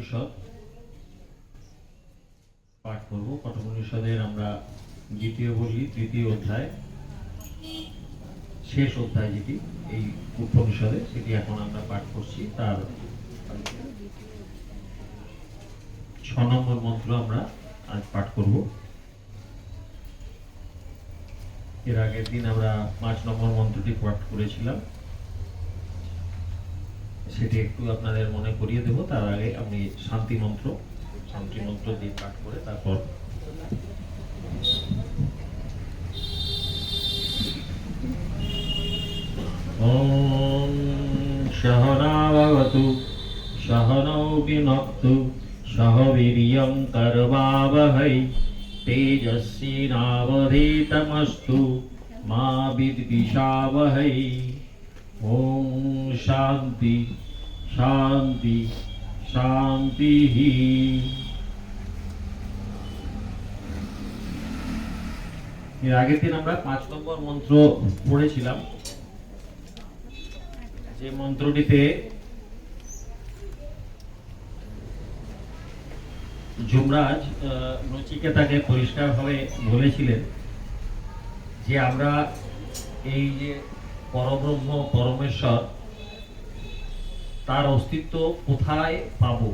কঠোপনিষদ পাঠ করব। কঠোপনিষদের আমরা দ্বিতীয় বলি তৃতীয় অধ্যায়, শেষ অধ্যায় যেটি, এই উপনিষদে সেটি এখন আমরা পাঠ করছি। তার ছ নম্বর মন্ত্র আমরা আজ পাঠ করব। এর আগের দিন আমরা পাঁচ নম্বর মন্ত্রটি পাঠ করেছিলাম। সেটি একটু আপনাদের মনে করিয়ে দেব তার আগে আমি শান্তি মন্ত্র শান্তি মন্ত্র দিয়ে পাঠ করে তারপর ॐ सहनावतु सहनौ विनक्तु सह वीर्यं कर्वावहै तेजस्विनावधीतमस्तु मा विद्विषावहै ॐ शान्ति शान्ति शान्तिः এর আগের দিন আমরা পাঁচ নম্বর মন্ত্র পড়েছিলাম যে মন্ত্রটিতে যুবরাজ আহ, নচিকেতাকে পরিষ্কারভাবে বলেছিলেন যে আমরা এই যে পরব্রহ্ম, পরমেশ্বর, তার অস্তিত্ব কোথায় পাবো?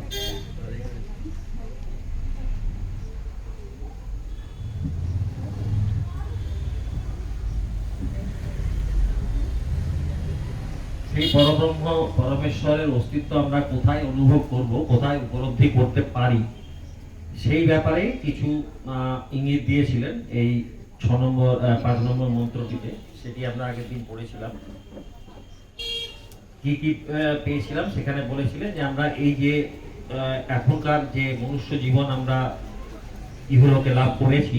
সেই পরব্রহ্ম, পরমেশ্বরের অস্তিত্ব আমরা কোথায় অনুভব করব, কোথায় উপলব্ধি করতে পারি? সেই ব্যাপারে কিছু ইঙ্গিত দিয়েছিলেন এই ছ নম্বর পাঁচ নম্বর মন্ত্রটিতে। সেটি আমরা আগের দিন পড়েছিলাম। কি কি পেয়েছিলাম সেখানে বলেছিলেন যে আমরা এই যে এখনকার যে মনুষ্য জীবন আমরা ইহলোকে লাভ করেছি,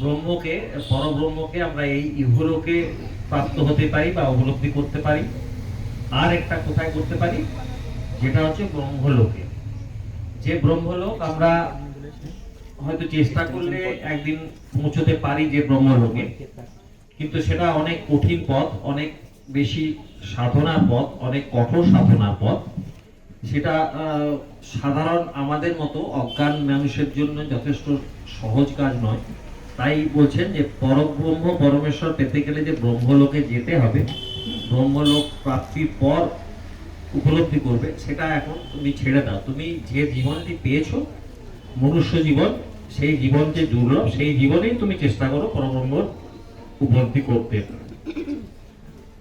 ব্রহ্মকে, পরব্রহ্মকে আমরা এই ইহলোকে প্রাপ্ত হতে পারি বা উপলব্ধি করতে পারি। আর একটা কোথায় করতে পারি? যেটা হচ্ছে ব্রহ্মলোকে। যে ব্রহ্মলোক আমরা হয়তো চেষ্টা করলে একদিন পৌঁছতে পারি যে ব্রহ্মলোকে। কিন্তু সেটা অনেক কঠিন পথ, অনেক বেশি সাধনার পথ, অনেক কঠোর সাধনার পথ। সেটা সাধারণ আমাদের মতো অজ্ঞান মানুষের জন্য যথেষ্ট সহজ কাজ নয়। তাই বলছেন যে পরব্রহ্ম পরমেশ্বর পেতে গেলে যে ব্রহ্মলোকে যেতে হবে, ব্রহ্মলোক প্রাপ্তির পর উপলব্ধি করবে, সেটা এখন তুমি ছেড়ে দাও। তুমি যে জীবনটি পেয়েছ, মনুষ্য জীবন, সেই জীবন যে দুর্লভ, সেই জীবনেই তুমি চেষ্টা করো পরব্রহ্ম উপলব্ধি করতে।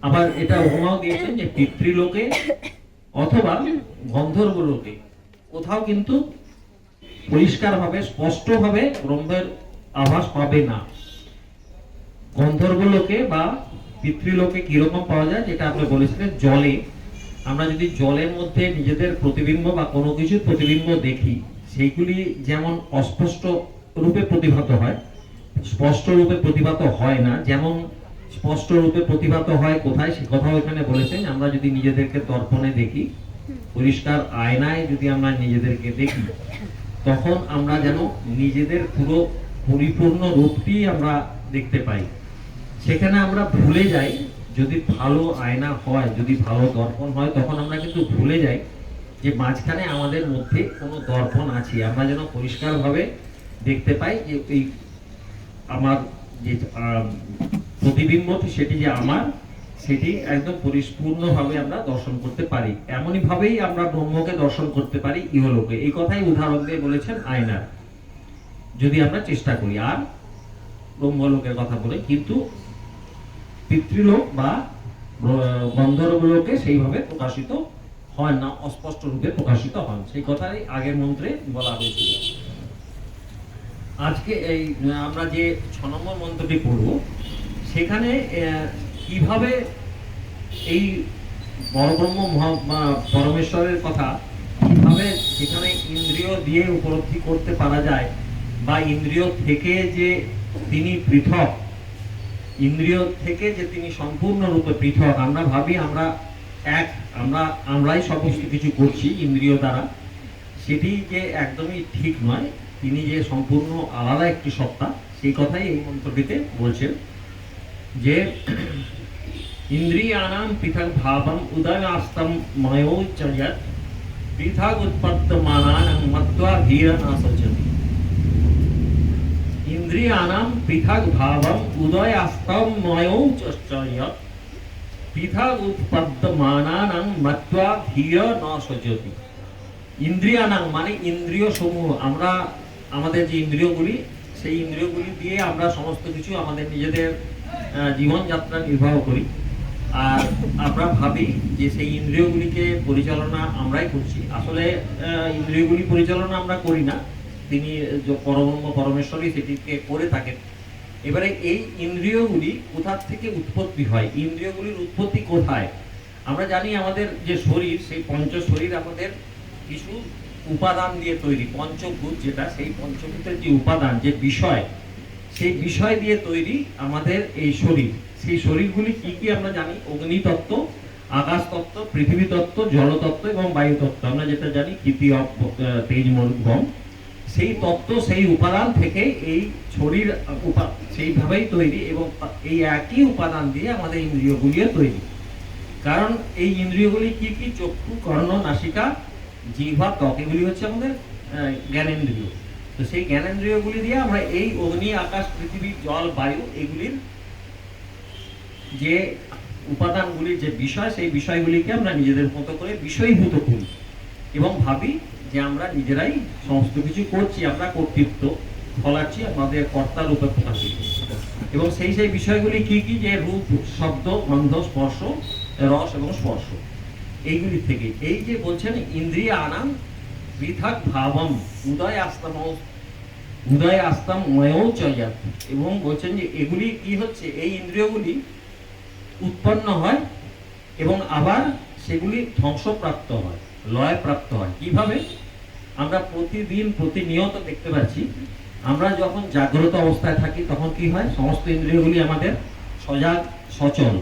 আবার এটা উপমাও দিয়েছেন যে পিতৃলোকে অথবা গন্ধর্বলোকে। কোথাও কিন্তু পরিষ্কারভাবে, স্পষ্টভাবে ব্রহ্মের আভাস পাবে না। গন্ধর্বলোকে বা পিতৃলোকে কীরকম পাওয়া যায়, যেটা আপনি বলেছিলেন, জলে। আমরা যদি জলের মধ্যে নিজেদের প্রতিবিম্ব বা কোনো কিছুর প্রতিবিম্ব দেখি, সেইগুলি যেমন অস্পষ্ট রূপে প্রতিভাত হয় স্পষ্ট রূপে প্রতিভাত হয় না। যেমন স্পষ্ট রূপে প্রতিভাত হয় কোথায়, সে কথাও এখানে বলেছেন। আমরা যদি নিজেদেরকে দর্পণে দেখি, পরিষ্কার আয়নায় যদি আমরা নিজেদেরকে দেখি, তখন আমরা যেন নিজেদের পুরো পরিপূর্ণ রূপটি আমরা দেখতে পাই। সেখানে আমরা ভুলে যাই, যদি ভালো আয়না হয়, যদি ভালো দর্পণ হয়, তখন আমরা কিন্তু ভুলে যাই যে মাঝখানে আমাদের মধ্যে কোনো দর্পণ আছে। আমরা যেন পরিষ্কারভাবে দেখতে পাই যে এই আমার যে প্রতিবিম্বটি সেটি যে আমার, সেটি একদম পরিপূর্ণভাবে আমরা দর্শন করতে পারি। এমনই ভাবেই আমরা ব্রহ্মকে দর্শন করতে পারি ইহলোকে। এই কথাই উদাহরণ দিয়ে বলেছেন আয়নার। যদি আমরা চেষ্টা করি, আর ব্রহ্মলোকের কথা বলে, কিন্তু পিতৃলোক বা গন্ধর্বলোকে সেইভাবে প্রকাশিত হয় না, অস্পষ্ট রূপে প্রকাশিত হন। সেই কথাই আগের মন্ত্রে বলা হয়েছিল। আজকে এই, আমরা যে ছ নম্বর মন্ত্রটি পড়ব, সেখানে কীভাবে এই পরব্রহ্ম পরমেশ্বরের কথা কীভাবে যেখানে ইন্দ্রিয় দিয়ে উপলব্ধি করতে পারা যায়, বা ইন্দ্রিয় থেকে যে তিনি পৃথক, ইন্দ্রিয় থেকে যে তিনি সম্পূর্ণরূপে পৃথক, আমরা ভাবি আমরা এক, আমরা, আমরাই সমস্ত কিছু করছি ইন্দ্রিয় দ্বারা, সেটি যে একদমই ঠিক নয়। তিনি যে সম্পূর্ণ আলাদা একটি সত্তা, সেই কথাই এই মন্ত্রটিতে বলছেন যে, ইন্দ্রিয়ানাম পৃথক ভাবম উদয়াস্তম ময়োচয়ত পৃথক উৎপত্তমানান মত্বা ধীর না সচতি ইন্দ্রিয়ানাম পৃথক ভাবম উদয় আস্তম ময়ৌ চশ্চয় পৃথক উৎপদ্যমানানাং মত্বা ধীর ন সচতি ইন্দ্রিয়ানাং মানে ইন্দ্রিয় সমূহ আমরা আমাদের যে ইন্দ্রিয়গুলি সেই ইন্দ্রিয়গুলি দিয়ে আমরা সমস্ত কিছু আমাদের নিজেদের জীবনযাত্রা নির্বাহ করি। আর আমরা ভাবি যে সেই ইন্দ্রিয়গুলিকে পরিচালনা আমরাই করছি। আসলে ইন্দ্রিয়গুলি পরিচালনা আমরা করি না। তিনি পরব্রহ্ম, পরমেশ্বরই সেটিকে করে থাকেন। এবারে এই ইন্দ্রিয়গুলি কোথা থেকে উৎপত্তি হয়? ইন্দ্রিয়গুলির উৎপত্তি কোথায়? আমরা জানি আমাদের যে শরীর, সেই পঞ্চ শরীর আমাদের কিছু উপাদান দিয়ে তৈরি, পঞ্চভূত যেটা, সেই পঞ্চভূতের যে উপাদান, যে বিষয়, সেই বিষয় দিয়ে তৈরি আমাদের এই শরীর। সেই শরীরগুলি কি কি আমরা জানি? অগ্নি তত্ত্ব আকাশ তত্ত্ব পৃথিবী তত্ত্ব জলতত্ত্ব এবং বায়ু তত্ত্ব আমরা যেটা জানি, কৃতি তেজ মরুভূম সেই তত্ত্ব, সেই উপাদান থেকে এই শরীর সেইভাবেই তৈরি এবং এই একই উপাদান দিয়ে আমাদের ইন্দ্রিয়গুলিও তৈরি। কারণ এই ইন্দ্রিয়গুলি কি কি? চক্ষু, কর্ণ, নাসিকা জিহ্বা ত্বক এগুলি হচ্ছে আমাদের তো সেই জ্ঞানেন্দ্রিয়গুলি দিয়ে আমরা এই অগ্নি, আকাশ, পৃথিবী, জল, বায়ু এগুলির যে উপাদানগুলির যে বিষয়, সেই বিষয়গুলিকে আমরা নিজেদের মতো করে বিষয়ভূত করি এবং ভাবি যে আমরা নিজেরাই সমস্ত কিছু করছি, আমরা কর্তৃত্ব ফলাচ্ছি, আমাদের কর্তা রূপে প্রকাশিত এবং সেই সেই বিষয়গুলি কি কি? যে রূপ, শব্দ, গন্ধ, স্পর্শ, রস এবং স্পর্শ। এইগুলি থেকে। এই যে বলছেন ইন্দ্রিয় আনাম পৃথক ভাবম উদয় আস্তম উদয় আস্তম ময়ও চয়াত এবং বলছেন যে এগুলি কি হচ্ছে? এই ইন্দ্রিয়গুলি উৎপন্ন হয় এবং আবার সেগুলি ধ্বংসপ্রাপ্ত হয় লয় প্রাপ্ত হয়। কীভাবে? আমরা প্রতিদিন প্রতিনিয়ত দেখতে পাচ্ছি, আমরা যখন জাগ্রত অবস্থায় থাকি তখন কি হয়? সমস্ত ইন্দ্রিয়গুলি আমাদের সজাগ, সচল।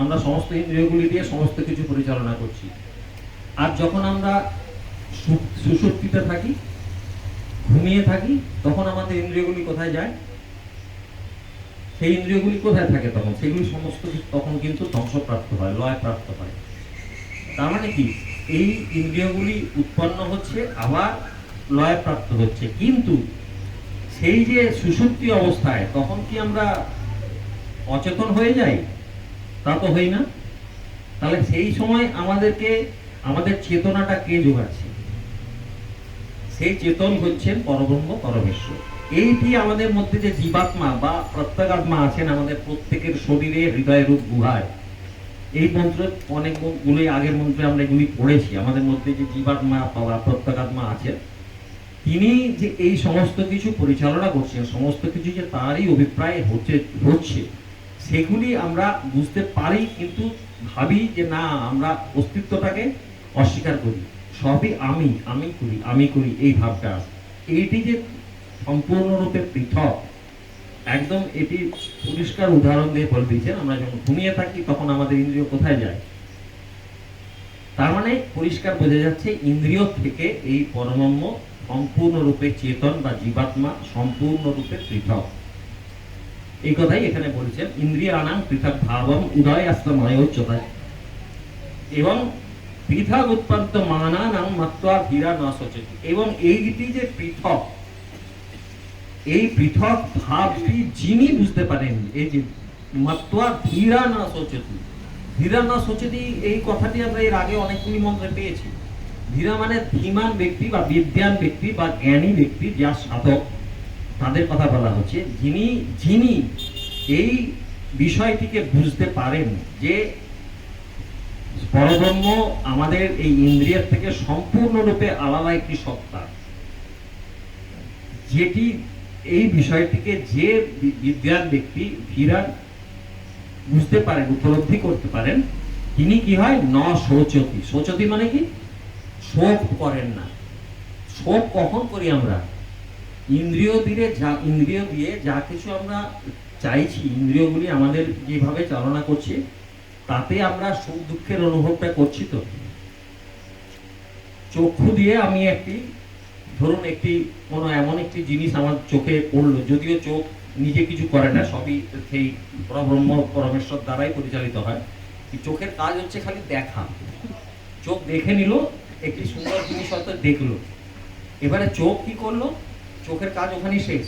আমরা সমস্ত ইন্দ্রিয়গুলি দিয়ে সমস্ত কিছু পরিচালনা করছি। আর যখন আমরা সু- সুষুপ্তিতে থাকি, ঘুমিয়ে থাকি, তখন আমাদের ইন্দ্রিয়গুলি কোথায় যায়? সেই ইন্দ্রিয়গুলি কোথায় থাকে তখন? সেগুলি সমস্ত তখন কিন্তু ধ্বংসপ্রাপ্ত হয় লয় প্রাপ্ত হয়। তার মানে কি? এই ইন্দ্রিয়গুলি উৎপন্ন হচ্ছে, আবার লয় প্রাপ্ত হচ্ছে। কিন্তু সেই যে সুষুপ্তি অবস্থায় তখন কি আমরা অচেতন হয়ে যাই? তা তো হই না। তাহলে সেই সময় আমাদেরকে, আমাদের চেতনাটা কে যোগাচ্ছে সেই চেতন হচ্ছেন পরব্রহ্ম, পরমেশ্বর। এইটি আমাদের মধ্যে যে জীবাত্মা বা প্রত্যেগাত্মা আছেন আমাদের প্রত্যেকের শরীরে, হৃদয়, রূপ, গুহায়, এই মন্ত্র অনেকগুলোই আগের মন্ত্রে আমরা এগুলি পড়েছি। আমাদের মধ্যে যে জীবাত্মা বা প্রত্যেগাত্মা আছেন, তিনি যে এই সমস্ত কিছু পরিচালনা করছেন, সমস্ত কিছু যে তারই অভিপ্রায় হচ্ছে হচ্ছে সেগুলি আমরা বুঝতে পারি, কিন্তু ভাবি যে না, আমরা অস্তিত্বটাকে অস্বীকার করি। সবই আমি আমি করি আমি করি এই ভাবটা। এইটি যে সম্পূর্ণরূপে পৃথক, একদম এটি পরিষ্কার উদাহরণ দিয়ে বলে দিয়েছেন, আমরা যখন ঘুমিয়ে থাকি তখন আমাদের ইন্দ্রিয় কোথায় যায়? তার মানে পরিষ্কার বোঝা যাচ্ছে, ইন্দ্রিয় থেকে এই পরমাম্য সম্পূর্ণরূপে চেতন বা জীবাত্মা সম্পূর্ণরূপে পৃথক। এই কথাই এখানে বলেছেন ইন্দ্রিয় আনাং পৃথক ভাবম উদয় আস্তময় উচ্চতায়। এবং পৃথক উৎপন্ন মানানাং মাত্রা ধীরা না সচেতন এবং এইটি যে পৃথক, এই পৃথক ভাবটি যিনি বুঝতে পারেন, এই যে মাত্রা ধীরা না সচেতন ধীরা না সচেতি, এই কথাটি আমরা এর আগে অনেকগুলি মন্ত্রে পেয়েছি। ধীরা মানে ধীমান ব্যক্তি বা বিদ্যান ব্যক্তি বা জ্ঞানী ব্যক্তি যা সাধক। তাদের কথা বলা হচ্ছে, যিনি যিনি এই বিষয়টিকে বুঝতে পারেন যে পরব্রহ্ম আমাদের এই ইন্দ্রিয়ের থেকে সম্পূর্ণরূপে আলাদা একটি সত্তা, যেটি এই বিষয়টিকে যে বিদ্যান ব্যক্তি ধীরান বুঝতে পারেন, উপলব্ধি করতে পারেন, তিনি কি হয়? ন শোচতি শোচতি মানে কি? শোক করেন না। শোক কখন করি আমরা? ইন্দ্রিয় দিয়ে যা, ইন্দ্রিয় দিয়ে যা কিছু আমরা চাইছি, ইন্দ্রিয়গুলি আমাদের যেভাবে চালনা করছে, তাতে আমরা সুখ দুঃখের অনুভবটা করছি তো। চক্ষু দিয়ে আমি একটি, ধরুন একটি, কোনো এমন একটি জিনিস আমার চোখে পড়ল, যদিও চোখ নিজে কিছু করে না, সবই সেই পরব্রহ্ম, পরমেশ্বর দ্বারাই পরিচালিত হয়। চোখের কাজ হচ্ছে খালি দেখা। চোখ দেখে নিল, একটি সুন্দর জিনিস হয়তো দেখল। এবারে চোখ কি করল? চোখের কাজ ওখানেই শেষ।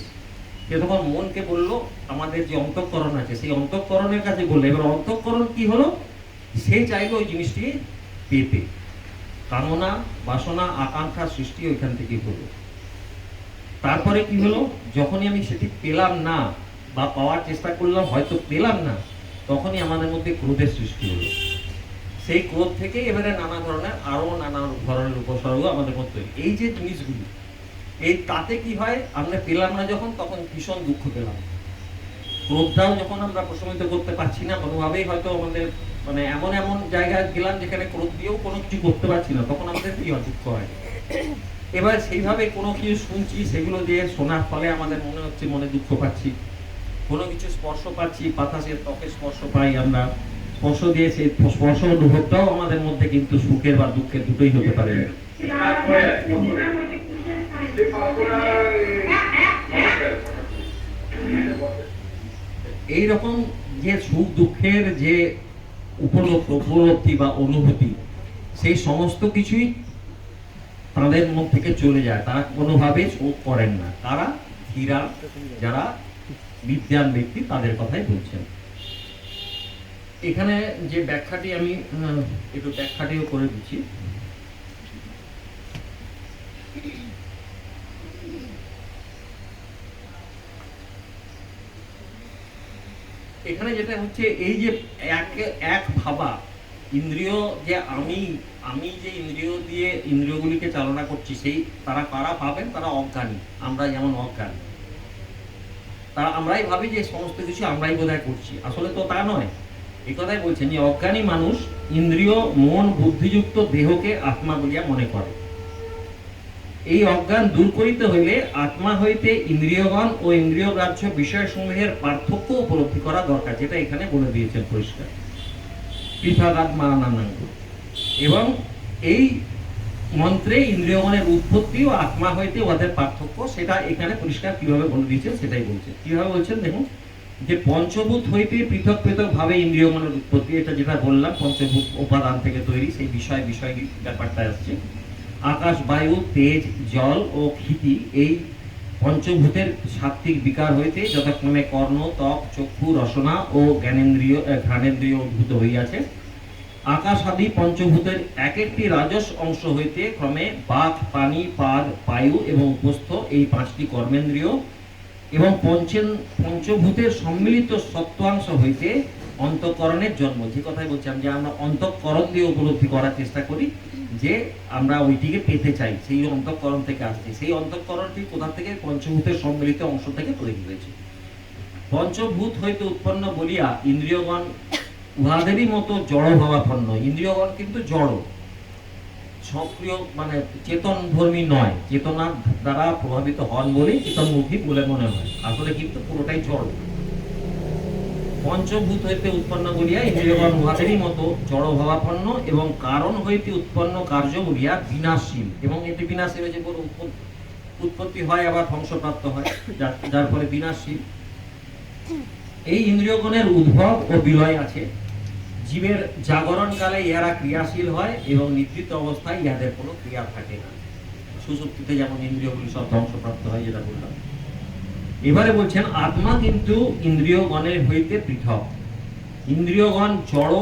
সে তখন মনকে বলল, আমাদের যে অন্তঃকরণ আছে, সেই অন্তঃকরণের কাছে বলল। এবার অন্তঃকরণ কি হলো? সে চাইলো ওই জিনিসটি পেতে কামনা, বাসনা, আকাঙ্ক্ষা সৃষ্টি ওইখান থেকে হলো। তারপরে কি হলো? যখনই আমি সেটি পেলাম না বা পাওয়ার চেষ্টা করলাম, হয়তো পেলাম না, তখনই আমাদের মধ্যে ক্রোধের সৃষ্টি হলো। সেই ক্রোধ থেকে এবারে নানা ধরনের আরও নানা ধরনের উপসর্গ আমাদের মধ্যে এই যে জিনিসগুলি এই তাতে কি হয়? আমরা পেলাম না যখন, তখন ভীষণ দুঃখ পেলাম। ক্রোধটাও যখন আমরা প্রশমিত করতে পারছি না, কোনোভাবেই হয়তো আমাদের মানে এমন এমন জায়গায় গেলাম যেখানে ক্রোধ দিয়েও কোনো কিছু করতে পারছি না, তখন আমাদের কি দুঃখ হয়? এবার সেইভাবে কোনো কিছু শুনছি, সেগুলো দিয়ে শোনার ফলে আমাদের মনে হচ্ছে মনে দুঃখ পাচ্ছি। কোনো কিছু স্পর্শ পাচ্ছি, বাতাসের ত্বকে স্পর্শ পাই আমরা। স্পর্শ দিয়ে সেই স্পর্শ অনুভবটাও আমাদের মধ্যে কিন্তু সুখের বা দুঃখের দুটোই হতে পারে। এই রকম যে সুখ দুঃখের যে উপলব্ধ বা অনুভূতি, সেই সমস্ত কিছুই তাদের মন থেকে চলে যায়। তারা কোনোভাবে শোক করেন না। তারা ধীরা যারা বিদ্যান ব্যক্তি, তাদের কথাই বলছেন। এখানে যে ব্যাখ্যাটি আমি একটু ব্যাখ্যাটিও করে দিচ্ছি। এখানে যেটা হচ্ছে, এই যে এক এক ভাবা, ইন্দ্রিয় যে আমি আমি যে ইন্দ্রিয় দিয়ে ইন্দ্রিয়গুলিকে চালনা করছি, সেই তারা কারা পাবেন তারা অজ্ঞানী। আমরা যেমন অজ্ঞানী। তারা আমরাই ভাবি যে সমস্ত কিছু আমরাই বোধহয় করছি। আসলে তো তা নয়। এই কথাই বলছেন যে, অজ্ঞানী মানুষ ইন্দ্রিয়, মন, বুদ্ধিযুক্ত দেহকে আত্মা বলিয়া মনে করে। এই অজ্ঞান দূর করিতে হইলে আত্মা হইতে ইন্দ্রিয়গণ ও ইন্দ্রিয় গ্রাহ্য বিষয়সমূহের পার্থক্য উপলব্ধি করা দরকার, যেটা এখানে বলে দিয়েছেন পরিষ্কার। এবং এই মন্ত্রে ইন্দ্রিয়গণের উৎপত্তি ও আত্মা হইতে ওদের পার্থক্য, সেটা এখানে পরিষ্কার কীভাবে বলে দিয়েছেন সেটাই বলছে। কীভাবে বলছেন দেখুন? যে পঞ্চভূত হইতে পৃথক পৃথক ভাবে ইন্দ্রিয়গণের উৎপত্তি, এটা যেটা বললাম, পঞ্চভূত উপাদান থেকে তৈরি, সেই বিষয় বিষয় ব্যাপারটা আসছে। আকাশ, বায়ু, তেজ, জল ও ক্ষিতি এই পঞ্চভূতের সাত্বিক বিকার হইতে যথাক্রমে কর্ণ, ত্বক, চক্ষু, রসনা ও জ্ঞানেন্দ্রিয় ঘ্রাণেন্দ্রিয় উদ্ভূত হইয়াছে। আকাশ আদি পঞ্চভূতের এক একটি রাজস অংশ হইতে ক্রমে বাক পানি পাদ বায়ু এবং উপস্থ এই পাঁচটি কর্মেন্দ্রীয় এবং পঞ্চেন, পঞ্চভূতের সম্মিলিত সত্ত্বাংশ হইতে অন্তঃকরণের জন্ম, যে কথাই বলছিলাম যে আমরা অন্তঃকরণ দিয়ে উপলব্ধি করার চেষ্টা করি, যে আমরা ওইটিকে পেতে চাই, সেই অন্তঃকরণ থেকে আসছে। সেই অন্তঃকরণটি কোথা থেকে? পঞ্চভূতের সম্মিলিত অংশ থেকে তৈরি হয়েছে। পঞ্চভূত হইতে উৎপন্ন বলিয়া ইন্দ্রিয়গণ উহাদেরই মতো জড় ভাবাপন্ন ইন্দ্রিয়গণ কিন্তু জড়। সক্রিয় মানে চেতন ধর্মী নয়। চেতনার দ্বারা প্রভাবিত হন বলেই চেতনমুখী বলে মনে হয়। আসলে কিন্তু পুরোটাই জড়। পঞ্চভূত হইতে উৎপন্ন বলিয়া ইন্দ্রিয়গণ উহাদেরই মতো জড় ভাবাপন্ন এবং কারণ হইতে উৎপন্ন কার্য বলিয়া বিনাশীল এবং এটি বিনাশীল যে কোনো উৎপত্তি- হয় আবার ধ্বংসপ্রাপ্ত হয়, যার- ফলে বিনাশীল এই ইন্দ্রিয়গণের উদ্ভব ও বিলয় আছে। জীবের জাগরণ কালে ইহারা ক্রিয়াশীল হয় এবং নিদ্রিত অবস্থায় ইহাদের কোনো ক্রিয়া থাকে না। সুসুপ্তিতে যেমন ইন্দ্রিয়গুলি সব ধ্বংসপ্রাপ্ত হয়, যেটা বললাম। এবারে বলছেন, আত্মা কিন্তু ইন্দ্রিয়গণের হইতে পৃথক। ইন্দ্রিয়গণ জড়,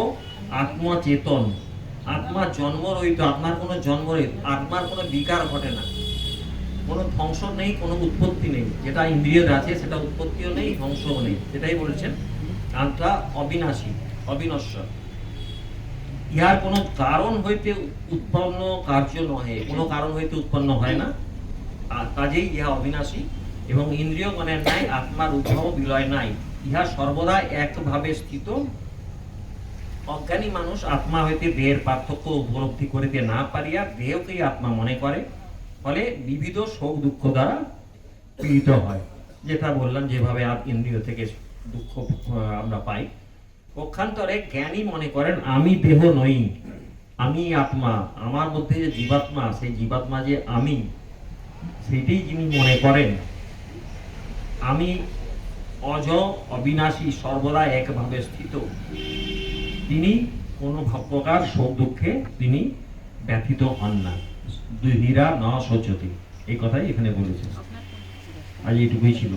আত্মা চেতন। আত্মা জন্ম রহিত আত্মার কোনো জন্ম রহিত আত্মার কোনো বিকার ঘটে না। কোনো ধ্বংস নেই, কোনো উৎপত্তি নেই। যেটা ইন্দ্রিয়তে আছে, সেটা উৎপত্তিও নেই, ধ্বংসও নেই। সেটাই বলেছেন আত্মা অবিনাশী অবিনশ্বর ইহার কোনো কারণ হইতে উৎপন্ন কার্য নহে। কোনো কারণ হইতে উৎপন্ন হয় না। কাজেই ইহা অবিনাশী। এবং ইন্দ্রিয়গণের নাই আত্মার উদ্ভব বিলয় নাই। ইহা সর্বদা একভাবে স্থিত। অজ্ঞানী মানুষ আত্মা হইতে দেহের পার্থক্য উপলব্ধি করিতে না পারিয়া দেহকেই আত্মা মনে করে, ফলে বিবিধ শোক দুঃখ দ্বারা পীড়িত হয়। যেটা বললাম, যেভাবে ইন্দ্রিয় থেকে দুঃখ আমরা পাই। পক্ষান্তরে জ্ঞানী মনে করেন, আমি দেহ নই, আমি আত্মা, আমার মধ্যে যে জীবাত্মা, সেই জীবাত্মা যে আমি সেটাই যিনি মনে করেন। আমি অজ অবিনাশী সর্বদা একভাবে স্থিত। তিনি কোনো প্রকার শোক দুঃখে তিনি ব্যথিত হন না। দুই হীরা ন সজ্জতি এই কথাই এখানে বলেছে আজ এটুকুই ছিল।